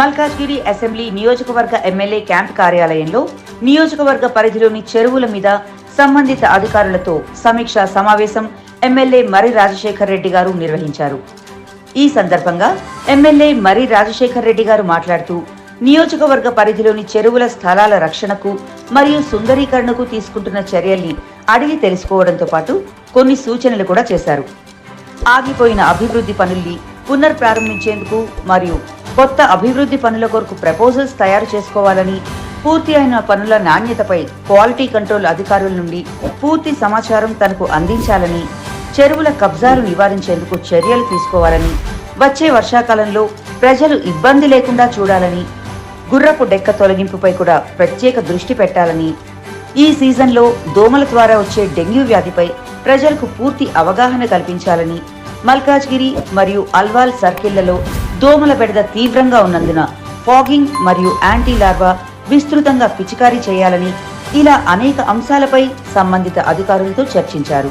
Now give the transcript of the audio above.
Malkajgiri assembly నియోజకవర్గ MLA camp కార్యాలయంలో నియోజకవర్గ పరిధిలోని చెరువుల మీద సంబంధిత అధికారులతో సమీక్షా సమావేశం ఎమ్మెల్యే మరి రాజశేఖర్ రెడ్డి గారు నిర్వహించారు. ఈ సందర్భంగా ఎమ్మెల్యే మరి రాజశేఖర్ రెడ్డి గారు మాట్లాడుతూ నియోజకవర్గ పరిధిలోని చెరువుల స్థలాల రక్షణకు మరియు సుందరీకరణకు తీసుకుంటున్న చర్యల్ని అడిగి తెలుసుకోవడంతో పాటు కొన్ని సూచనలు కూడా చేశారు. ఆగిపోయిన అభివృద్ధి పనుల్ని పునర్ప్రారంభించేందుకు మరియు కొత్త అభివృద్ధి పనుల కొరకు ప్రపోజల్స్ తయారు చేసుకోవాలని పూర్తి అయిన పనుల నాణ్యతపై క్వాలిటీ కంట్రోల్ అధికారుల నుండి పూర్తి సమాచారం తనకు అందించాలని చెరువుల కబ్జాలు నివారించేందుకు చర్యలు తీసుకోవాలని వచ్చే వర్షాకాలంలో ప్రజలు ఇబ్బంది లేకుండా చూడాలని గుర్రపు డెక్క తొలగింపుపై కూడా ప్రత్యేక దృష్టి పెట్టాలని ఈ సీజన్లో దోమల ద్వారా వచ్చే డెంగ్యూ వ్యాధిపై ప్రజలకు పూర్తి అవగాహన కల్పించాలని మల్కాజ్గిరి మరియు అల్వాల్ సర్కిళ్ళలో దోమల బెడద తీవ్రంగా ఉన్నందున ఫాగింగ్ మరియు యాంటీ లార్వా విస్తృతంగా పిచికారీ చేయాలని ఇలా అనేక అంశాలపై సంబంధిత అధికారులతో చర్చించారు.